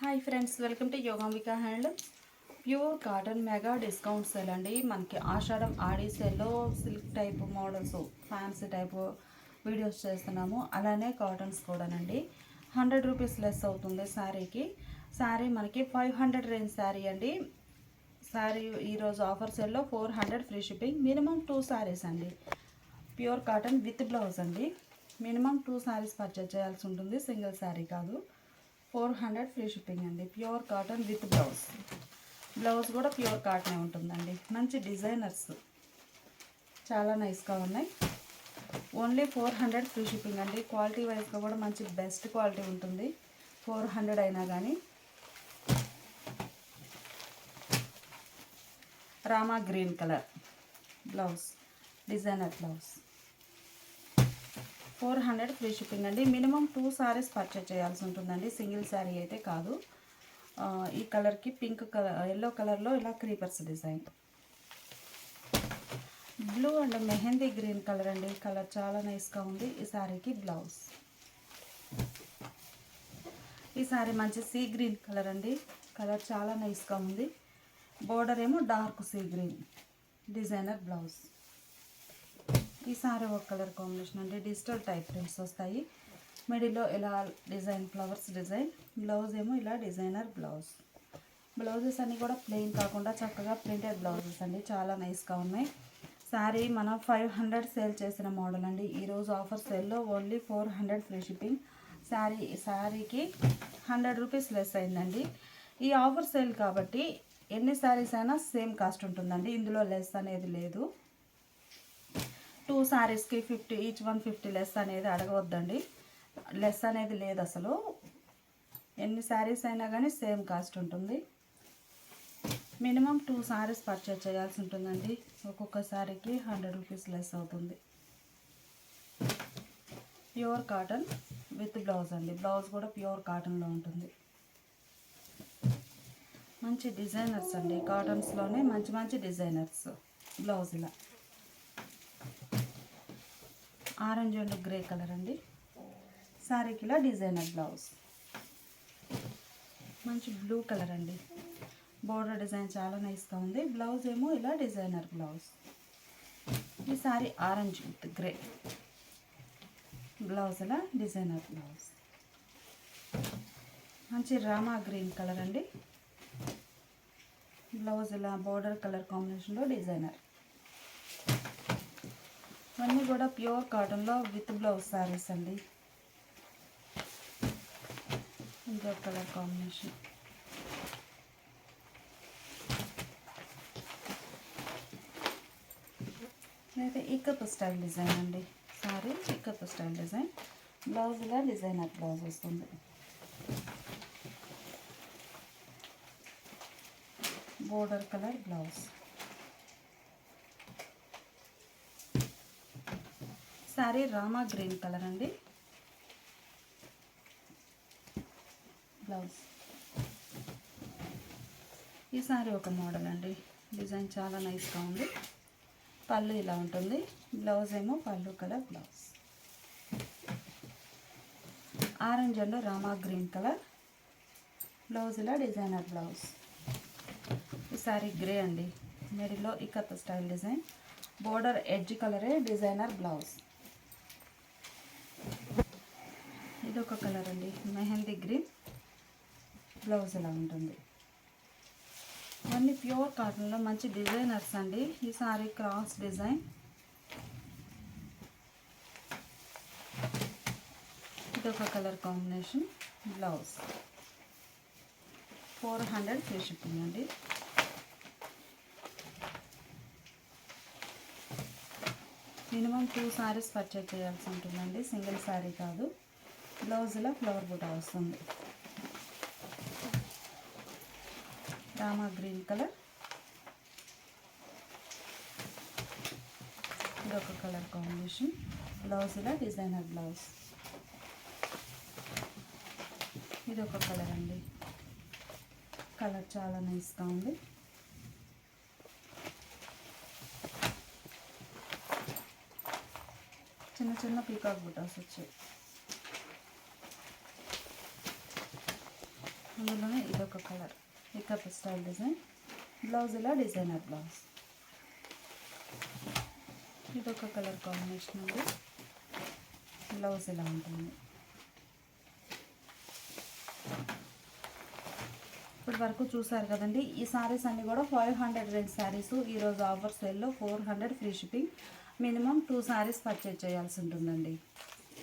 Hi friends welcome to Yogambika hand pure cotton mega discount sale అండి. మనకి ఆషాఢం ఆడి సేల్లో silk type models fancy type videos చేస్తున్నాము. అలానే cottons కూడానండి. హండ్రెడ్ రూపీస్ లెస్ అవుతుంది శారీకి. శారీ మనకి ఫైవ్ హండ్రెడ్ రేంజ్ శారీ అండి. శారీ ఈరోజు ఆఫర్ సేల్లో four hundred free shipping minimum two saris అండి. ప్యూర్ కాటన్ విత్ బ్లౌజ్ అండి. మినిమం టూ శారీస్ పర్చేజ్ చేయాల్సి ఉంటుంది సింగిల్ శారీ కాదు. ఫోర్ హండ్రెడ్ ఫ్రీ షిప్పింగ్ అండి. Pure cotton with blouse. Blouse కూడా ప్యూర్ కాటనే ఉంటుందండి. మంచి డిజైనర్స్. చాలా నైస్గా ఉన్నాయి. Only four hundred free shipping అండి. క్వాలిటీ వైజ్గా కూడా మంచి బెస్ట్ క్వాలిటీ ఉంటుంది. ఫోర్ హండ్రెడ్ అయినా కానీ Rama green colour blouse. Designer blouse. Four hundred free shipping అండి. మినిమం టూ సారీస్ పర్చేజ్ చేయాల్సి ఉంటుందండి. సింగిల్ శారీ అయితే కాదు. ఈ కలర్కి పింక్ కలర్ ఎల్లో కలర్లో ఇలా creepers design. Blue and mehndi green colour అండి. కలర్ చాలా నైస్గా ఉంది. ఈ శారీకి బ్లౌజ్. ఈ శారీ మంచి సీ గ్రీన్ కలర్ అండి. కలర్ చాలా నైస్గా ఉంది. బోర్డర్ ఏమో dark sea green. Designer blouse. ఈ సారీ ఒక కలర్ కాంబినేషన్ అంటే డిజిటల్ టైప్ ప్రింట్స్ వస్తాయి. మిడిల్లో ఇలా డిజైన్ ఫ్లవర్స్ డిజైన్ బ్లౌజ్ ఏమో ఇలా డిజైనర్ బ్లౌజ్. బ్లౌజెస్ అన్నీ కూడా ప్లెయిన్ కాకుండా చక్కగా ప్రింటెడ్ బ్లౌజెస్ అండి చాలా నైస్గా ఉన్నాయి. శారీ మనం ఫైవ్ హండ్రెడ్ సేల్ చేసిన మోడల్ అండి. ఈరోజు ఆఫర్ సేల్లో only four hundred free shipping. Sari శారీకి హండ్రెడ్ రూపీస్ లెస్ అయిందండి. ఈ ఆఫర్ సేల్ కాబట్టి ఎన్ని శారీస్ అయినా సేమ్ కాస్ట్ ఉంటుందండి. ఇందులో లెస్ అనేది లేదు. టూ శారీస్కి fifty each one fifty less అనేది అడగవద్దండి. లెస్ అనేది లేదు అసలు. ఎన్ని శారీస్ అయినా కానీ సేమ్ కాస్ట్ ఉంటుంది. మినిమం టూ శారీస్ పర్చేజ్ చేయాల్సి ఉంటుందండి. ఒక్కొక్క శారీకి హండ్రెడ్ రూపీస్ లెస్ అవుతుంది. ప్యూర్ కాటన్ విత్ బ్లౌజ్ అండి. బ్లౌజ్ కూడా ప్యూర్ కాటన్లో ఉంటుంది. మంచి డిజైనర్స్ అండి. కాటన్స్లోనే మంచి మంచి డిజైనర్స్ బ్లౌజ్ ఇలా ఆరెంజ్ అండ్ గ్రే కలర్ అండి. శారీకి ఇలా డిజైనర్ బ్లౌజ్. మంచి బ్లూ కలర్ అండి. బోర్డర్ డిజైన్ చాలా నైస్గా ఉంది. బ్లౌజ్ ఏమో ఇలా డిజైనర్ బ్లౌజ్. ఈ sari orange with grey. Blouse ఇలా డిజైనర్ బ్లౌజ్. మంచి రామా గ్రీన్ కలర్ అండి. బ్లౌజ్ ఇలా బోర్డర్ కలర్ కాంబినేషన్లో డిజైనర్. ఇవన్నీ కూడా ప్యూర్ కాటన్లో విత్ బ్లౌజ్ శారీస్ అండి. ఇంకో కలర్ కాంబినేషన్. అయితే ఇక్కప్ స్టైల్ డిజైన్ అండి. Sari ఇక్కప్ style design. బ్లౌజ్ ఇలా డిజైనర్ బ్లౌజ్ వస్తుంది. Border colour blouse. Sari Rama green colour అండి. బ్లౌజ్. ఈ శారీ ఒక మోడల్ అండి. డిజైన్ చాలా నైస్గా ఉంది. పళ్ళు ఇలా ఉంటుంది. బ్లౌజ్ ఏమో పళ్ళు colour blouse. Orange and Rama green colour. Blouse ఇలా డిజైనర్ బ్లౌజ్. ఈ శారీ గ్రే అండి. మెరిలో ikat style design. Border edge కలరే డిజైనర్ బ్లౌజ్. ఇది ఒక కలర్ అండి మెహందీ గ్రీన్ బ్లౌజ్ ఇలా ఉంటుంది. ఇవన్నీ ప్యూర్ కాటన్లో మంచి డిజైనర్స్ అండి. ఈ సారీ క్రాస్ డిజైన్ ఇది ఒక colour combination blouse four hundred free shipping అండి. మినిమం టూ సారీస్ పర్చేజ్ చేయాల్సి ఉంటుందండి. సింగిల్ శారీ కాదు. బ్లౌజ్లో ఫ్లవర్ బుట్ట వస్తుంది. Rama green colour. ఇదొక కలర్ కాంబినేషన్. బ్లౌజ్ ఇలా డిజైనర్ బ్లౌజ్. ఇదొక కలర్ అండి. కలర్ చాలా నైస్గా ఉంది. చిన్న చిన్న పీకాక్ బుటాస్ వచ్చాయి. అందులోనే ఇదొక colour. Pickup style design blouse ఇలా డిజైనర్ బ్లౌజ్ ఇదొక కలర్ కాంబినేషన్ అండి. బ్లౌజ్ ఇలా ఉంటుంది. ఇప్పటి వరకు చూసారు కదండి ఈ సారీస్ అన్నీ కూడా ఫైవ్ హండ్రెడ్ రేంజ్ శారీస్ ఈరోజు ఆఫర్ సేల్లో four hundred free shipping minimum two saris purchase చేయాల్సి ఉంటుందండి.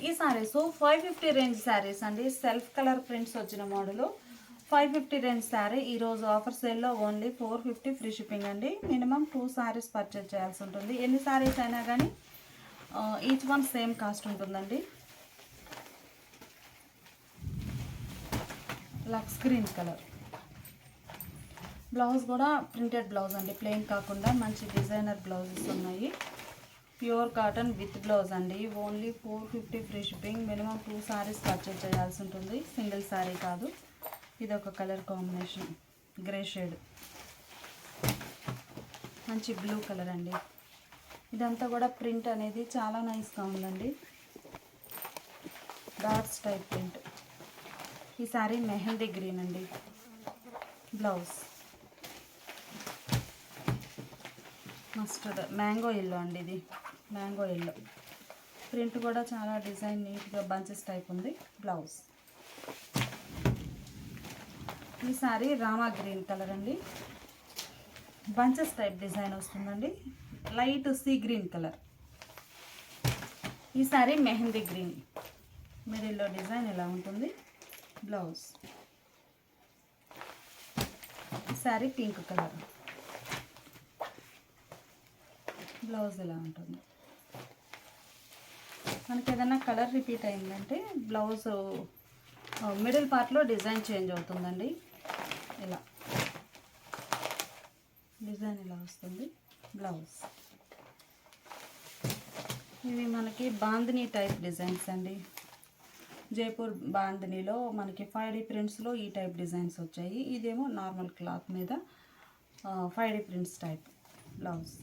ఈ saris five fifty range saris అండి. సెల్ఫ్ కలర్ ప్రింట్స్ వచ్చిన model five fifty range sari ఈరోజు ఆఫర్ సేల్లో only four fifty free shipping అండి. మినిమం టూ శారీస్ పర్చేజ్ చేయాల్సి ఉంటుంది. ఎన్ని శారీస్ అయినా కానీ ఈచ్ వన్ సేమ్ కాస్ట్ ఉంటుందండి. లక్స్ గ్రీన్ కలర్ బ్లౌజ్ కూడా ప్రింటెడ్ బ్లౌజ్ అండి. ప్లెయిన్ కాకుండా మంచి డిజైనర్ బ్లౌజెస్ ఉన్నాయి. ప్యూర్ కాటన్ విత్ బ్లౌజ్ అండి. Only four fifty free shipping minimum two saris purchase చేయాల్సి ఉంటుంది. సింగిల్ శారీ కాదు. ఇది ఒక కలర్ కాంబినేషన్. Grey shade. మంచి బ్లూ కలర్ అండి. ఇదంతా కూడా ప్రింట్ అనేది చాలా నైస్గా ఉందండి. Dots type print. ఈ సారీ మెహందీ గ్రీన్ అండి. బ్లౌజ్. మస్టర్డ్. మ్యాంగో ఎల్లో అండి ఇది. Mango yellow. ప్రింట్ కూడా చాలా డిజైన్ నీట్గా బంచెస్ టైప్ ఉంది. బ్లౌజ్. ఈ సారీ రామా గ్రీన్ కలర్ అండి. బంచెస్ టైప్ డిజైన్ వస్తుందండి. Light sea green colour. ఈ సారీ మెహందీ గ్రీన్. మిడిల్లో డిజైన్ ఎలా ఉంటుంది? బ్లౌజ్. ఈ సారీ పింక్ కలర్. బ్లౌజ్ ఎలా ఉంటుంది? మనకి ఏదైనా కలర్ రిపీట్ అయిందంటే బ్లౌజ్ మిడిల్ పార్ట్లో డిజైన్ చేంజ్ అవుతుందండి. ఇలా. డిజైన్ ఇలా వస్తుంది. బ్లౌజ్. ఇవి మనకి బాందిని టైప్ డిజైన్స్ అండి. జైపూర్ బాందినిలో మనకి ఫైవ్ డీ ప్రింట్స్లో ఈ టైప్ డిజైన్స్ వచ్చాయి. ఇదేమో నార్మల్ క్లాత్ మీద five D prints type blouse.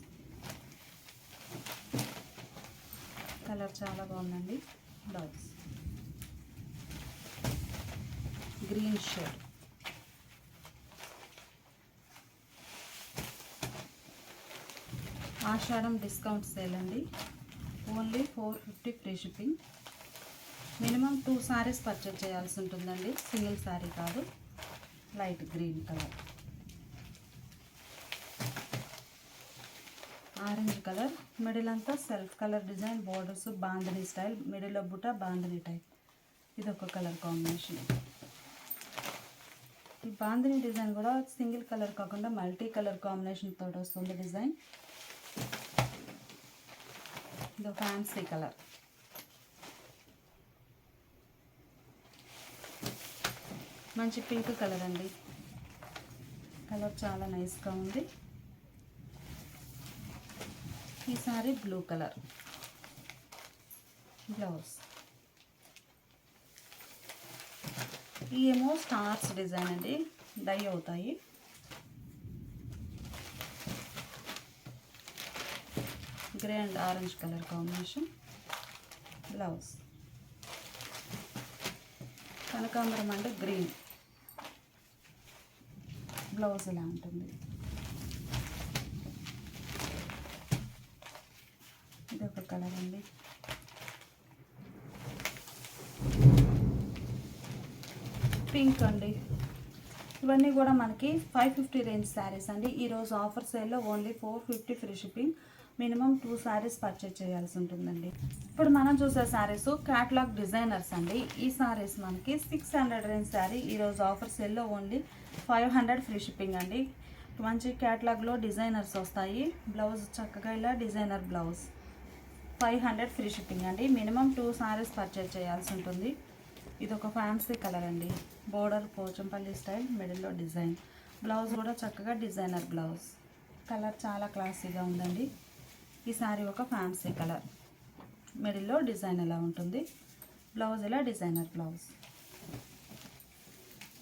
Colour చాలా బాగుందండి. Blouse. Green shade. Ashadham discount sale అండి. Only four fifty free shipping. Minimum two saris purchase చేయాల్సి ఉంటుందండి. సింగిల్ సారీ కాదు. Light green colour. Orange colour. Middle అంతా self colour design borders bandhani style. Middle బుట్ట bandhani type. ఇది ఒక కలర్ కాంబినేషన్. ఈ bandhani design కూడా సింగిల్ కలర్ కాకుండా మల్టీ కలర్ కాంబినేషన్ తోటి వస్తుంది డిజైన్. ఇది ఫ్యాన్సీ కలర్ మంచి పింక్ కలర్ అండి. కలర్ చాలా నైస్గా ఉంది. ఈ సారీ బ్లూ కలర్ బ్లౌజ్ ఏమో స్టార్స్ డిజైన్ అండి. డై అవుతాయి. Grey and orange colour combination. Blouse. కనకాంబరం అంటే గ్రీన్. బ్లౌజ్ ఇలా ఉంటుంది? ఇది ఒక కలర్ అండి. పింక్ అండి. ఇవన్నీ కూడా మనకి ఫైవ్ ఫిఫ్టీ రేంజ్ శారీస్ అండి. ఈరోజు ఆఫర్ సేల్లో only four fifty free shipping. Minimum two saris purchase చేయాల్సి ఉంటుందండి. ఇప్పుడు మనం చూసే శారీస్ క్యాట్లాగ్ డిజైనర్స్ అండి. ఈ శారీస్ మనకి సిక్స్ హండ్రెడ్ రేంజ్ శారీ ఈరోజు ఆఫర్ సెల్లో only five hundred free shipping అండి. మంచి క్యాట్లాగ్లో డిజైనర్స్ వస్తాయి. బ్లౌజ్ చక్కగా ఇలా designer blouse five hundred free shipping అండి. మినిమం టూ శారీస్ పర్చేజ్ చేయాల్సి ఉంటుంది. ఇది ఒక ఫ్యాన్సీ కలర్ అండి. బోర్డర్ పోచంపల్లి స్టైల్ మిడిల్లో డిజైన్ బ్లౌజ్ కూడా చక్కగా డిజైనర్ బ్లౌజ్ కలర్ చాలా క్లాసీగా ఉందండి. ఈ సారీ ఒక ఫ్యాన్సీ కలర్. మిడిల్లో డిజైన్ ఎలా ఉంటుంది? బ్లౌజ్ ఇలా డిజైనర్ బ్లౌజ్.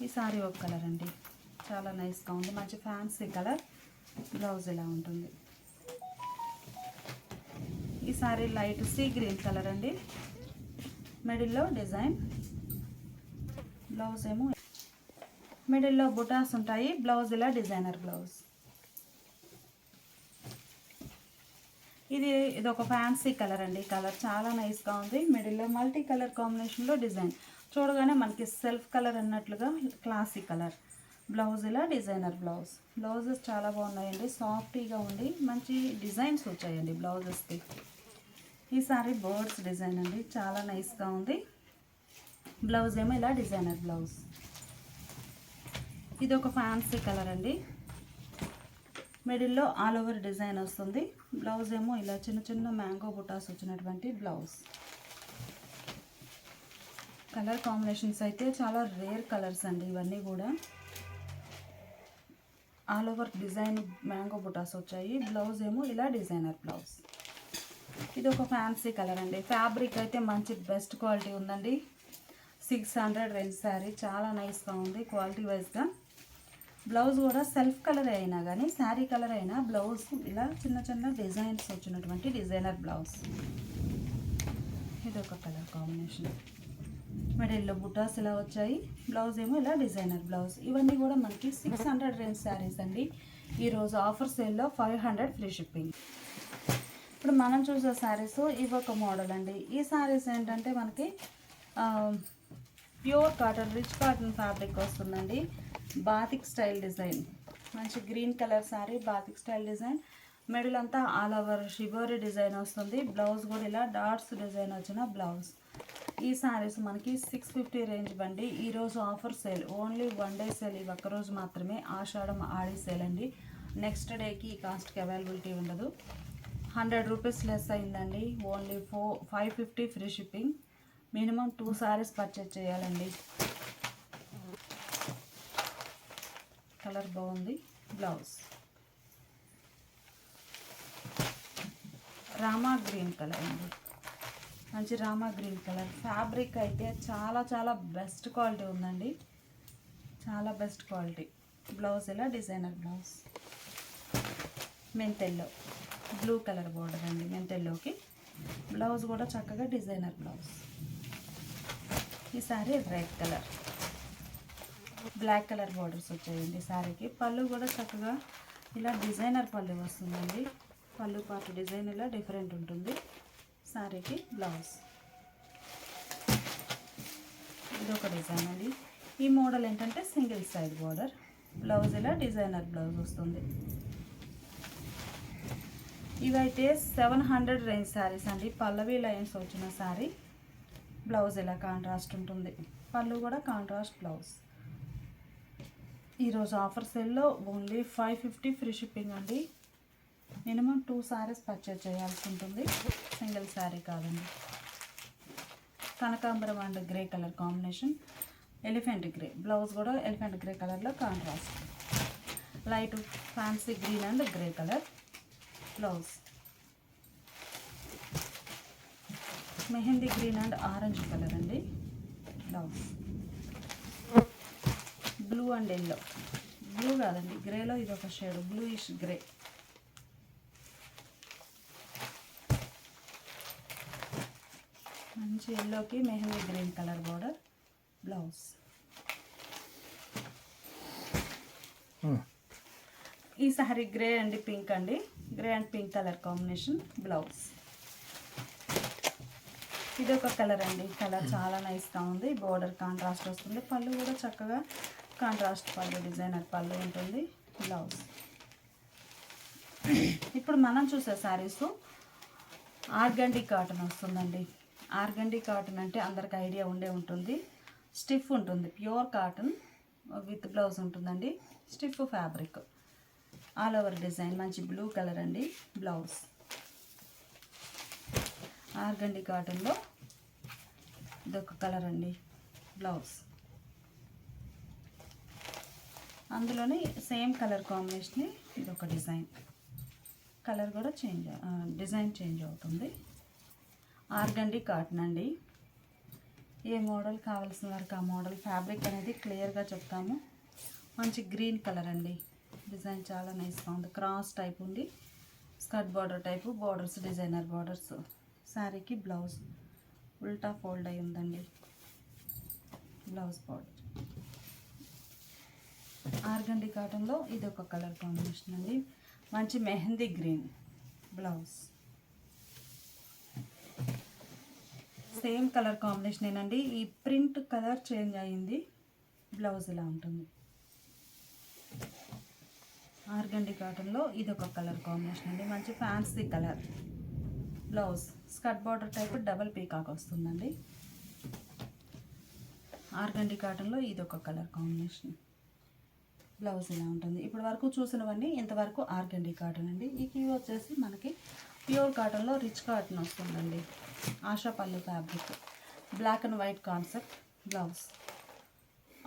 ఈ సారీ ఒక కలర్ అండి. చాలా నైస్గా ఉంది. మంచి ఫ్యాన్సీ కలర్. బ్లౌజ్ ఇలా ఉంటుంది? ఈ sari light sea green colour అండి. మిడిల్లో డిజైన్. బ్లౌజ్ ఏమో. మిడిల్లో బుటాస్ ఉంటాయి. బ్లౌజ్ ఇలా డిజైనర్ బ్లౌజ్. ఇది ఇది ఒక ఫ్యాన్సీ కలర్ అండి కలర్ చాలా నైస్గా ఉంది. మిడిల్లో మల్టీ కలర్ కాంబినేషన్లో డిజైన్ చూడగానే మనకి సెల్ఫ్ కలర్ అన్నట్లుగా క్లాసిక్ కలర్ బ్లౌజ్ ఇలా డిజైనర్ బ్లౌజ్ బ్లౌజెస్ చాలా బాగున్నాయండి. సాఫ్టీగా ఉండి మంచి డిజైన్స్ వచ్చాయండి బ్లౌజెస్కి ఈసారి బర్డ్స్ డిజైన్ అండి. చాలా నైస్గా ఉంది. బ్లౌజ్ ఏమో ఇలా డిజైనర్ బ్లౌజ్ ఇది ఒక ఫ్యాన్సీ కలర్ అండి మిడిల్లో ఆల్ ఓవర్ డిజైన్ వస్తుంది. బ్లౌజ్ ఏమో ఇలా చిన్న చిన్న మ్యాంగో బుటాస్ వచ్చినటువంటి బ్లౌజ్. కలర్ కాంబినేషన్స్ అయితే చాలా రేర్ కలర్స్ అండి ఇవన్నీ కూడా. All over design mango butas వచ్చాయి. బ్లౌజ్ ఏమో ఇలా డిజైనర్ బ్లౌజ్. ఇది ఒక ఫ్యాన్సీ కలర్ అండి. ఫ్యాబ్రిక్ అయితే మంచి బెస్ట్ క్వాలిటీ ఉందండి. సిక్స్ హండ్రెడ్ రేంజ్ శారీ చాలా నైస్గా ఉంది క్వాలిటీ వైజ్గా. బ్లౌజ్ కూడా సెల్ఫ్ కలర్ అయినా కానీ శారీ కలర్ అయినా బ్లౌజ్ ఇలా చిన్న చిన్న డిజైన్స్ వచ్చినటువంటి డిజైనర్ బ్లౌజ్. ఇది ఒక కలర్ కాంబినేషన్. మెడల్లో బుటాస్ ఇలా వచ్చాయి. బ్లౌజ్ ఏమో ఇలా డిజైనర్ బ్లౌజ్. ఇవన్నీ కూడా మనకి సిక్స్ హండ్రెడ్ రేంజ్ శారీస్ అండి. ఈరోజు ఆఫర్ సేల్లో ఫైవ్ హండ్రెడ్ ఫ్రీ షిప్పింగ్. ఇప్పుడు మనం చూసే శారీస్ ఇవి ఒక మోడల్ అండి. ఈ శారీస్ ఏంటంటే మనకి pure cotton rich cotton fabric వస్తుందండి. Batik style design. మంచి green colour sari batik style design. Middle అంతా ఆల్ ఓవర్ షిబోరి డిజైన్ వస్తుంది. బ్లౌజ్ కూడా ఇలా డాట్స్ డిజైన్ వచ్చిన బ్లౌజ్. ఈ శారీస్ మనకి సిక్స్ ఫిఫ్టీ రేంజ్ బండి. ఈరోజు offer sale. Only one day sale. ఈ ఒక్కరోజు మాత్రమే ఆషాఢం ఆడి సేల్ అండి. నెక్స్ట్ డేకి ఈ కాస్ట్కి అవైలబిలిటీ ఉండదు. హండ్రెడ్ రూపీస్ లెస్ అయిందండి. Only four five fifty free shipping minimum two saris purchase చేయాలండి. కలర్ బాగుంది. బ్లౌజ్. రామా గ్రీన్ కలర్ అండి. మంచి రామా గ్రీన్ కలర్. ఫ్యాబ్రిక్ అయితే చాలా చాలా బెస్ట్ క్వాలిటీ ఉందండి. చాలా బెస్ట్ క్వాలిటీ. బ్లౌజ్ ఇలా డిజైనర్ బ్లౌజ్. మెంతెల్లో. బ్లూ కలర్ బోర్డర్ అండి మెంతెల్లోకి. బ్లౌజ్ కూడా చక్కగా డిజైనర్ బ్లౌజ్. ఈ sari red colour. Black colour borders వచ్చాయండి శారీకి పళ్ళు కూడా చక్కగా ఇలా డిజైనర్ పళ్ళు వస్తుందండి. పళ్ళు పాటు డిజైన్ ఇలా డిఫరెంట్ ఉంటుంది. శారీకి బ్లౌజ్. ఇది ఒక డిజైన్ అండి. ఈ మోడల్ ఏంటంటే సింగిల్ సైడ్ బార్డర్. బ్లౌజ్ ఇలా డిజైనర్ బ్లౌజ్ వస్తుంది. ఇవైతే సెవెన్ హండ్రెడ్ రేంజ్ శారీస్ అండి. పల్లవి లైన్స్ వచ్చిన శారీ బ్లౌజ్ ఇలా కాంట్రాస్ట్ ఉంటుంది. పళ్ళు కూడా కాంట్రాస్ట్ బ్లౌజ్. ఈరోజు ఆఫర్ సెల్లో only five fifty free shipping అండి. మినిమం టూ శారీస్ పర్చేజ్ చేయాల్సి ఉంటుంది. సింగిల్ శారీ కాదండి. కనకాంబరం and grey colour combination. Elephant grey blouse కూడా ఎలిఫెంట్ గ్రే కలర్లో contrast light fancy green and grey colour blouse. Mehndi green and orange colour అండి blouse. Blue and yellow. Blue కాదండి గ్రేలో ఇది ఒక షేడ్ బ్లూయిష్ గ్రే. మంచి ఎల్లోకి mehndi green colour border blouse. ఈ సారీ గ్రే అండి పింక్ అండి grey and pink colour combination blouse. ఇది ఒక కలర్ అండి కలర్ చాలా నైస్గా ఉంది బోర్డర్ కాంట్రాస్ట్ వస్తుంది పళ్ళు కూడా చక్కగా కాంట్రాస్ట్ పళ్ళు డిజైనర్ పళ్ళు ఉంటుంది. బ్లౌజ్ ఇప్పుడు మనం చూసే శారీస్ ఆర్గండి కాటన్ వస్తుందండి. ఆర్గండి కాటన్ అంటే అందరికి ఐడియా ఉండే ఉంటుంది. స్టిఫ్ ఉంటుంది. ప్యూర్ కాటన్ విత్ బ్లౌజ్ ఉంటుందండి. Stiff fabric all over design మంచి బ్లూ కలర్ అండి. బ్లౌజ్ ఆర్గండి కాటన్లో ఇదొక కలర్ అండి. బ్లౌజ్ అందులోనే సేమ్ కలర్ కాంబినేషన్ ఒక డిజైన్. కలర్ కూడా చేంజ్ డిజైన్ చేంజ్ అవుతుంది. ఆర్గండి కాటన్ అండి. ఏ మోడల్ కావాల్సిన వరకు ఆ మోడల్ ఫ్యాబ్రిక్ అనేది క్లియర్గా చెప్తాము. మంచి గ్రీన్ కలర్ అండి. డిజైన్ చాలా నైస్గా ఉంది. క్రాస్ టైప్ ఉంది. Skirt border type borders designer borders. శారీకి బ్లౌజ్ ఉల్టా ఫోల్డ్ అయి ఉందండి. Blouse border. ఆర్గండి కాటన్లో ఇది ఒక కలర్ కాంబినేషన్ అండి. మంచి mehndi green blouse. Same colour combination ఏనండి ఈ ప్రింట్ కలర్ చేంజ్ అయ్యింది బ్లౌజ్ ఇలా ఉంటుంది. ఆర్గండి కాటన్లో ఇది ఒక కలర్ కాంబినేషన్ అండి మంచి fancy colour blouse. Skirt border type double peacock వస్తుందండి. ఆర్గండి కాటన్లో ఇది ఒక కలర్ కాంబినేషన్. బ్లౌజ్ ఇలా ఉంటుంది? ఇప్పుడు వరకు చూసినవన్నీ ఇంతవరకు ఆర్గండి కాటన్ అండి. ఈ కీ వచ్చేసి మనకి ప్యూర్ కాటన్లో రిచ్ కాటన్ వస్తుందండి. Ashapalli fabric. Black and white concept blouse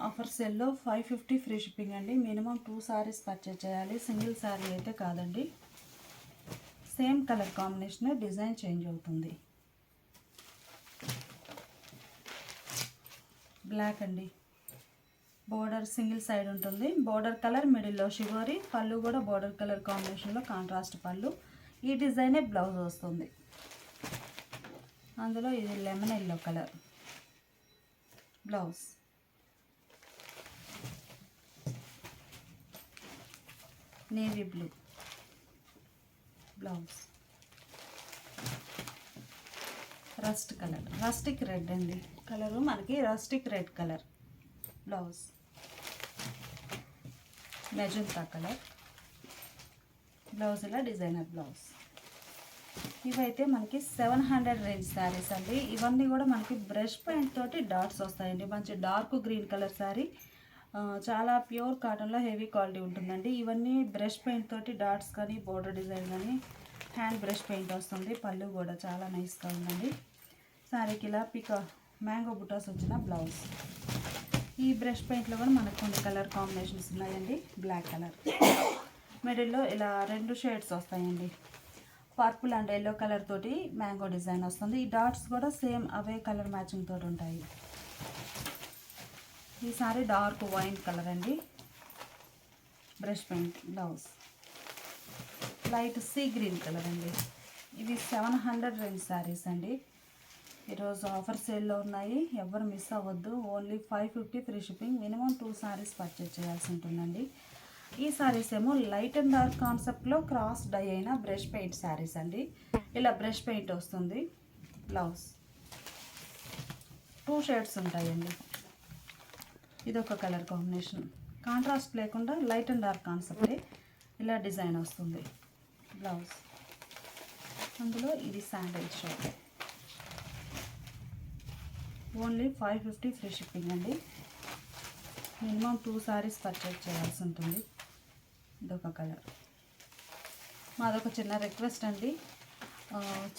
offer సెల్లో ఫైవ్ ఫిఫ్టీ ఫ్రీ షిప్పింగ్ అండి. మినిమం టూ సారీస్ పర్చేజ్ చేయాలి. సింగిల్ సారీ అయితే కాదండి. Same colour combination design change అవుతుంది. బ్లాక్ అండి. బోర్డర్ సింగిల్ సైడ్ ఉంటుంది. బోర్డర్ కలర్ మిడిల్లో షివోరీ పళ్ళు కూడా బోర్డర్ కలర్ కాంబినేషన్లో కాంట్రాస్ట్ పళ్ళు. ఈ డిజైనే బ్లౌజ్ వస్తుంది. అందులో ఇది lemon yellow colour blouse. Navy blue blouse. Rust colour. Rustic red అండి. కలరు మనకి rustic red colour. Blouse magenta colour blouse ఇలా డిజైనర్ బ్లౌజ్ ఇవైతే మనకి సెవెన్ హండ్రెడ్ రేంజ్ శారీస్ అండి. ఇవన్నీ కూడా మనకి బ్రష్ పెయింట్ తోటి డాట్స్ వస్తాయండి. మంచి డార్క్ గ్రీన్ కలర్ శారీ చాలా ప్యూర్ కాటన్లో హెవీ క్వాలిటీ ఉంటుందండి. ఇవన్నీ బ్రష్ పెయింట్ తోటి డాట్స్ కానీ బోర్డర్ డిజైన్ కానీ హ్యాండ్ బ్రష్ పెయింట్ వస్తుంది. పళ్ళు కూడా చాలా నైస్గా ఉందండి. శారీకి ఇలా పిక మ్యాంగో బుటాస్ వచ్చిన బ్లౌజ్ ఈ బ్రష్ పెయింట్లో కూడా మనకు కొన్ని కలర్ కాంబినేషన్స్ ఉన్నాయండి. Black colour. మిడిల్లో ఇలా రెండు షేడ్స్ వస్తాయండి. పర్పుల్ అండ్ ఎల్లో కలర్ తోటి మ్యాంగో డిజైన్ వస్తుంది. ఈ డాట్స్ కూడా సేమ్ అవే కలర్ మ్యాచింగ్ తోటి ఉంటాయి. ఈ సారీ డార్క్ వైన్ కలర్ అండి. Brush paint blouse. Light sea green colour అండి. ఇవి సెవెన్ హండ్రెడ్ రేంజ్ శారీస్ అండి. ఈరోజు ఆఫర్ సేల్లో ఉన్నాయి. ఎవరు మిస్ అవ్వద్దు. Only five fifty free shipping. Minimum two saris purchase చేయాల్సి ఉంటుందండి. ఈ సారీస్ ఏమో లైట్ అండ్ డార్క్ కాన్సెప్ట్లో క్రాస్ డై అయిన బ్రష్ పెయింట్ శారీస్ అండి. ఇలా బ్రష్ పెయింట్ వస్తుంది. బ్లౌజ్. టూ షేడ్స్ ఉంటాయండి. ఇది ఒక కలర్ కాంబినేషన్. కాంట్రాస్ట్ లేకుండా లైట్ అండ్ డార్క్ కాన్సెప్టే ఇలా డిజైన్ వస్తుంది. బ్లౌజ్. అందులో ఇది sandal shade only five fifty free shipping అండి. మినిమం టూ సారీస్ పర్చేజ్ చేయాల్సి ఉంటుంది. ఇదొక కలర్. మాదొక చిన్న రిక్వెస్ట్ అండి.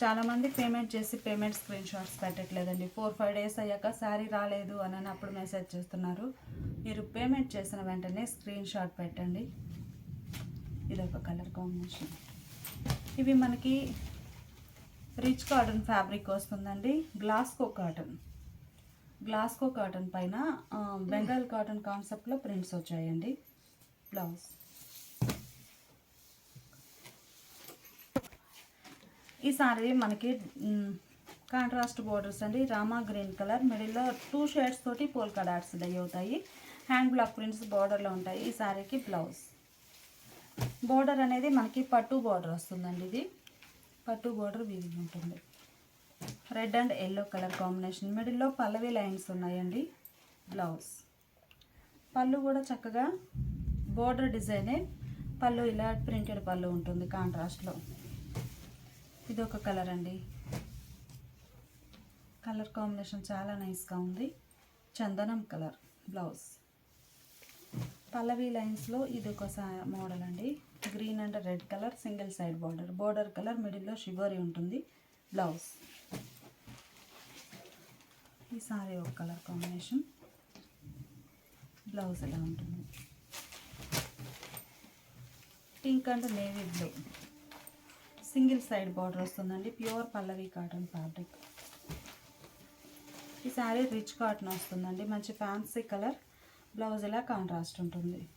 చాలామంది పేమెంట్ చేసి పేమెంట్ స్క్రీన్ షాట్స్ పెట్టట్లేదండి. ఫోర్ ఫైవ్ డేస్ అయ్యాక శారీ రాలేదు అని అని అప్పుడు మెసేజ్ చేస్తున్నారు. మీరు పేమెంట్ చేసిన వెంటనే స్క్రీన్ షాట్ పెట్టండి. ఇదొక కలర్ కాంబినేషన్. ఇవి మనకి రిచ్ కాటన్ ఫ్యాబ్రిక్ వస్తుందండి. Glasgow cotton. గ్లాస్కో కాటన్ పైన బెంగాల్ కాటన్ కాన్సెప్ట్లో ప్రింట్స్ వచ్చాయండి. బ్లౌజ్ ఈ సారీ మనకి కాంట్రాస్ట్ బోర్డర్స్ అండి. రామా గ్రీన్ కలర్ మిడిల్లో టూ షేడ్స్ తోటి పోల్కా డాట్స్ డై అవుతాయి. హ్యాండ్ బ్లాక్ ప్రింట్స్ బార్డర్లో ఉంటాయి. ఈ సారీకి బ్లౌజ్ బోర్డర్ అనేది మనకి పట్టు బార్డర్ వస్తుందండి ఇది. పట్టు బోర్డర్ వీవింగ్ ఉంటుంది. Red and yellow colour combination. మిడిల్లో పల్లవి లైన్స్ ఉన్నాయండి. బ్లౌజ్. పళ్ళు కూడా చక్కగా బోర్డర్ డిజైనే పళ్ళు ఇలా ప్రింటెడ్ పళ్ళు ఉంటుంది కాంట్రాస్ట్లో ఇది ఒక కలర్ అండి. కలర్ కాంబినేషన్ చాలా నైస్గా ఉంది. చందనం కలర్ బ్లౌజ్. పల్లవి లైన్స్లో ఇది ఒక మోడల్ అండి. Green and red colour single side border. Border colour మిడిల్లో షివరీ ఉంటుంది. బ్లౌజ్. ఈ సారీ ఒక కలర్ కాంబినేషన్. బ్లౌజ్ ఎలా ఉంటుంది? Pink and navy blue. Single side border వస్తుందండి. Pure Pallavi cotton fabric. ఈ శారీ రిచ్ కాటన్ వస్తుందండి. మంచి ఫ్యాన్సీ కలర్. బ్లౌజ్ ఇలా కాంట్రాస్ట్ ఉంటుంది.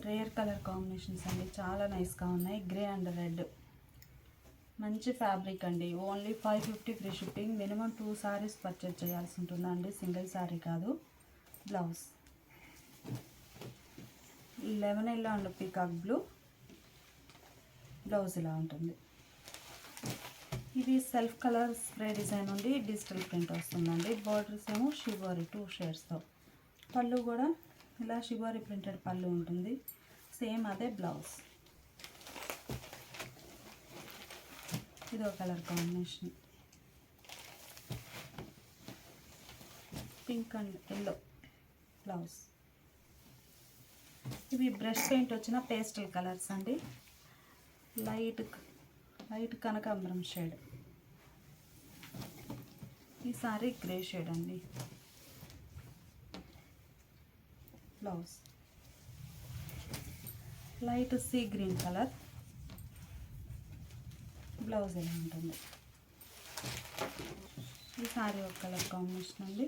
రేర్ కలర్ కాంబినేషన్స్ అండి. చాలా నైస్గా ఉన్నాయి. Grey and red. మంచి ఫ్యాబ్రిక్ అండి. Only five fifty free shipping. Minimum two saris purchase చేయాల్సి ఉంటుందండి సింగిల్ శారీ కాదు. బ్లౌజ్. లెమన్ ఎల్లో ఉండు పీకాక్ బ్లూ. బ్లౌజ్ ఇలా ఉంటుంది. ఇది సెల్ఫ్ కలర్ స్ప్రే డిజైన్ ఉండి డిజిటల్ ప్రింట్ వస్తుందండి. బార్డర్స్ ఏమో షిబోరి టూ షేడ్స్తో పళ్ళు కూడా ఇలా షిబోరి ప్రింటెడ్ పళ్ళు ఉంటుంది. సేమ్ అదే బ్లౌజ్. ఇదో colour combination pink and yellow blouse ఇవి బ్రష్ పెయింట్ వచ్చిన పేస్టల్ కలర్స్ అండి. లైట్ లైట్ కనకాంబరం షేడ్ ఈ సారీ గ్రే షేడ్ అండి. Blouse light sea green colour blouse ఎలా ఉంటుంది? ఈ సారీ ఒక కలర్ కాంబినేషన్ అండి.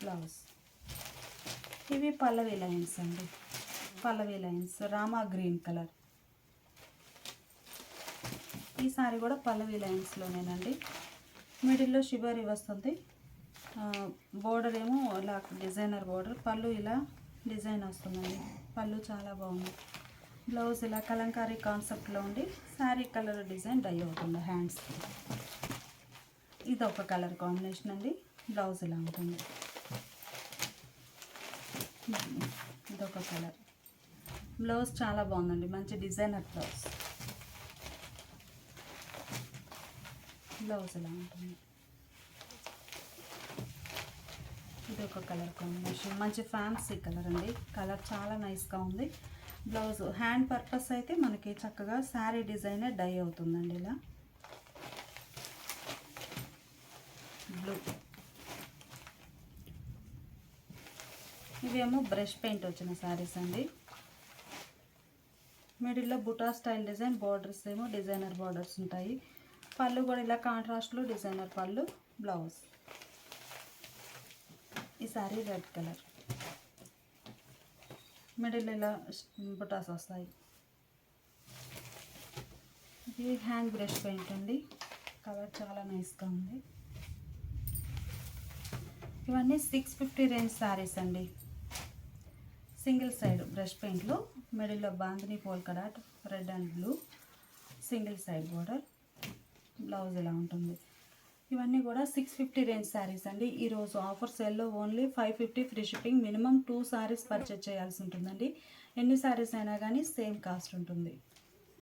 బ్లౌజ్. ఇవి పల్లవి లైన్స్ అండి. Pallavi lines. Rama green colour. ఈ సారీ కూడా పల్లవి లైన్స్లోనేనండి. మిడిల్లో షిబరి వస్తుంది బోర్డర్ ఏమో ఇలా డిజైనర్ బోర్డర్. పళ్ళు ఇలా డిజైన్ వస్తుందండి. పళ్ళు చాలా బాగుంది. బ్లౌజ్ ఇలా కలంకారీ కాన్సెప్ట్లో ఉండి శారీ కలర్ డిజైన్ డై అవుతుంది హ్యాండ్స్కి ఇది ఒక కలర్ కాంబినేషన్ అండి. బ్లౌజ్ ఇలా ఉంటుంది. ఇదొక కలర్. బ్లౌజ్ చాలా బాగుందండి. మంచి డిజైనర్ బ్లౌజ్. బ్లౌజ్ ఇలా ఉంటుంది. ఇది ఒక కలర్ కాంబినేషన్. మంచి ఫ్యాన్సీ కలర్ అండి. కలర్ చాలా నైస్గా ఉంది. బ్లౌజ్. హ్యాండ్ పర్పస్ అయితే మనకి చక్కగా శారీ డిజైనే డై అవుతుందండి ఇలా. బ్లూ ఇవేమో బ్రష్ పెయింట్ వచ్చిన శారీస్ అండి. మిడిల్లో బుటా స్టైల్ డిజైన్ బార్డర్స్ ఏమో డిజైనర్ బార్డర్స్ ఉంటాయి. పళ్ళు కూడా ఇలా కాంట్రాస్ట్లో డిజైనర్ పళ్ళు బ్లౌజ్. ఈ శారీ రెడ్ కలర్. మిడిల్ ఇలా బుటాస్ వస్తాయి. ఇది హ్యాండ్ బ్రష్ పెయింట్ అండి. కలర్ చాలా నైస్గా ఉంది. ఇవన్నీ సిక్స్ ఫిఫ్టీ రేంజ్ శారీస్ అండి. సింగిల్ సైడ్ బ్రష్ పెయింట్లో మిడిల్లో bandhani polka dot red and blue single side border blouse ఇలా ఉంటుంది? ఇవన్నీ కూడా సిక్స్ ఫిఫ్టీ రేంజ్ శారీస్ అండి. ఈరోజు ఆఫర్ సేల్లో only five fifty free shipping minimum two saris purchase చేయాల్సి ఉంటుందండి. ఎన్ని శారీస్ అయినా కానీ సేమ్ కాస్ట్ ఉంటుంది.